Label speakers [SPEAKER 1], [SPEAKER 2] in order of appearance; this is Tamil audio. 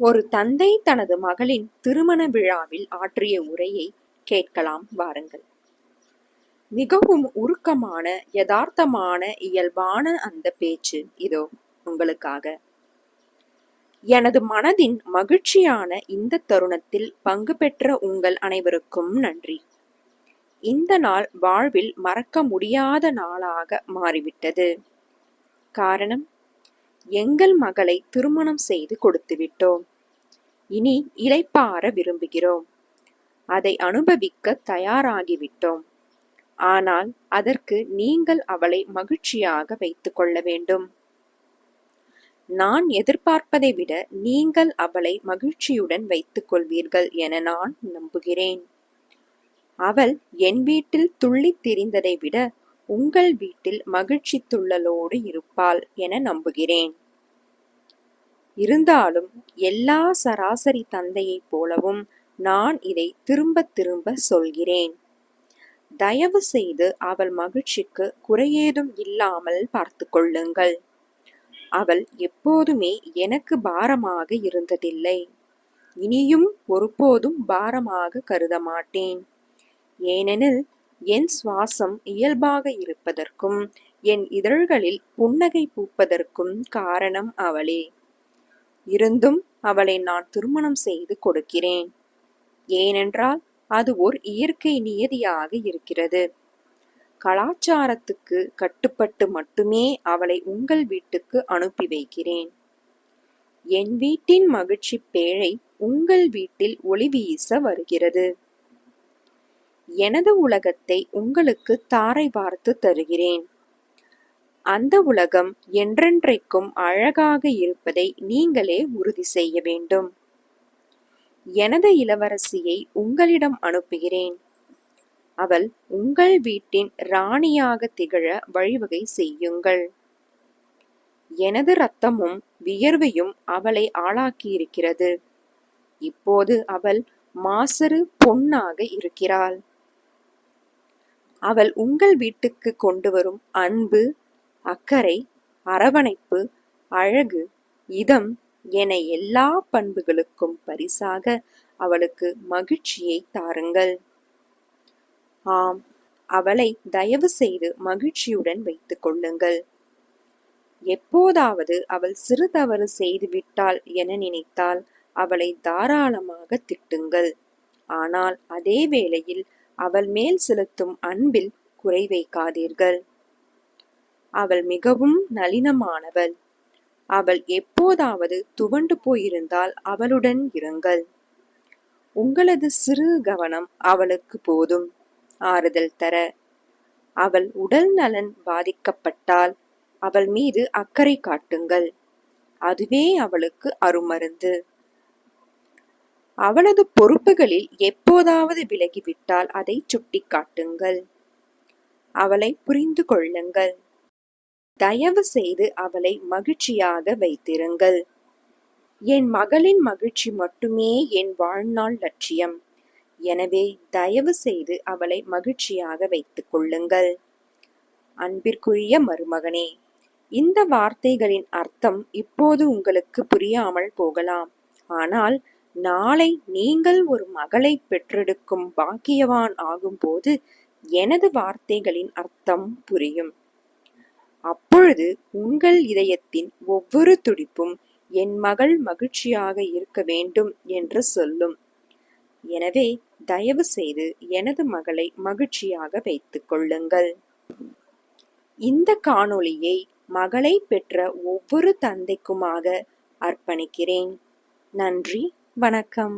[SPEAKER 1] ஒரு தந்தை தனது மகளின் திருமண விழாவில் ஆற்றிய உரையை கேட்கலாம் வாருங்கள். மிகவும் உருக்கமான யதார்த்தமான இயல்பான அந்த பேச்சு இதோ உங்களுக்காக. எனது மனதின் மகிழ்ச்சியான இந்த தருணத்தில் பங்கு பெற்ற உங்கள் அனைவருக்கும் நன்றி. இந்த நாள் வாழ்வில் மறக்க முடியாத நாளாக மாறிவிட்டது. காரணம்? எங்கள் மகளை திருமணம் செய்து கொடுத்து விட்டோம். இனி இளைப்பாற விரும்புகிறோம். அதை அனுபவிக்க தயாராகிவிட்டோம் ஆனால் அதற்கு நீங்கள் அவளை மகிழ்ச்சியாக வைத்துக் கொள்ள வேண்டும். நான் எதிர்பார்ப்பதை விட நீங்கள் அவளை மகிழ்ச்சியுடன் வைத்துக் கொள்வீர்கள் என நான் நம்புகிறேன். அவள் என் வீட்டில் துள்ளித் திரிந்ததை விட உங்கள் வீட்டில் மகிழ்ச்சி துள்ளலோடு இருப்பாள் என நம்புகிறேன். இருந்தாலும் எல்லா சராசரி தந்தையைப் போலவும் நான் இதை திரும்ப திரும்ப சொல்கிறேன். தயவு செய்து அவள் மகிழ்ச்சிக்கு குறையேதும் இல்லாமல் பார்த்து கொள்ளுங்கள். அவள் எப்போதுமே எனக்கு பாரமாக இருந்ததில்லை. இனியும் ஒருபோதும் பாரமாக கருத மாட்டேன் ஏனெனில் என் சுவாசம் இயல்பாக இருப்பதற்கும் என் இதழ்களில் புன்னகை பூப்பதற்கும் காரணம் அவளே. இருந்தும் அவளை நான் திருமணம் செய்து கொடுக்கிறேன். ஏனென்றால் அது ஓர் இயற்கை நியதியாக இருக்கிறது. கலாச்சாரத்துக்கு கட்டுப்பட்டு மட்டுமே அவளை உங்கள் வீட்டுக்கு அனுப்பி வைக்கிறேன். என் வீட்டின் மகிழ்ச்சி பேழை உங்கள் வீட்டில் ஒளி வீச வருகிறது. எனது உலகத்தை உங்களுக்கு தாரை பார்த்து தருகிறேன். அந்த உலகம் என்றென்றைக்கும் அழகாக இருப்பதை நீங்களே உறுதி செய்ய வேண்டும். எனது இளவரசியை உங்களிடம் அனுப்புகிறேன். அவள் உங்கள் வீட்டின் ராணியாக திகழ வழிவகை செய்யுங்கள். எனது ரத்தமும் வியர்வையும் அவளை ஆளாக்கியிருக்கிறது. இப்போது அவள் மாசரு பொன்னாக இருக்கிறாள். அவள் உங்கள் வீட்டுக்கு கொண்டு வரும் அன்பு அக்கறை அரவணைப்பு அழகு இதம் என எல்லா பண்புகளுக்கும் பரிசாக அவளுக்கு மகிழ்ச்சியை தாருங்கள். ஆம் அவளை தயவு செய்து மகிழ்ச்சியுடன் வைத்துக் கொள்ளுங்கள். எப்போதாவது அவள் சிறு தவறு செய்து விட்டாள் என நினைத்தால் அவளை தாராளமாக திட்டுங்கள். ஆனால் அதே வேளையில் அவள் மேல் செலுத்தும் அன்பில் குறை வைக்காதீர்கள். அவள் மிகவும் நளினமானவள். அவள் எப்போதாவது துவண்டு போயிருந்தால் அவளுடன் இருங்கள். உங்களது சிறு கவனம் அவளுக்கு போதும். ஆறுதல் தர. அவள் உடல் நலன் பாதிக்கப்பட்டால் அவள் மீது அக்கறை காட்டுங்கள். அதுவே அவளுக்கு அருமருந்து. அவளது பொறுப்புகளில் எப்போதாவது விலகிவிட்டால் அதை சுட்டிக்காட்டுங்கள். அவளை புரிந்து கொள்ளுங்கள். தயவு செய்து அவளை மகிழ்ச்சியாக வைத்திருங்கள். என் மகளின் மகிழ்ச்சி மட்டுமே என் வாழ்நாள் லட்சியம். எனவே தயவு செய்து அவளை மகிழ்ச்சியாக வைத்துக் கொள்ளுங்கள். அன்பிற்குரிய மருமகனே இந்த வார்த்தைகளின் அர்த்தம் இப்போது உங்களுக்கு புரியாமல் போகலாம். ஆனால் நாளை நீங்கள் ஒரு மகளை பெற்றெடுக்கும் பாக்கியவான் ஆகும்போது எனது வார்த்தைகளின் அர்த்தம் புரியும். அப்பொழுது உங்கள் இதயத்தின் ஒவ்வொரு துடிப்பும் என் மகள் மகிழ்ச்சியாக இருக்க வேண்டும் என்று சொல்லும். எனவே தயவு செய்து எனது மகளை மகிழ்ச்சியாக வைத்துக் கொள்ளுங்கள். இந்த காணொளியை மகளை பெற்ற ஒவ்வொரு தந்தைக்குமாக அர்ப்பணிக்கிறேன். நன்றி. வணக்கம்.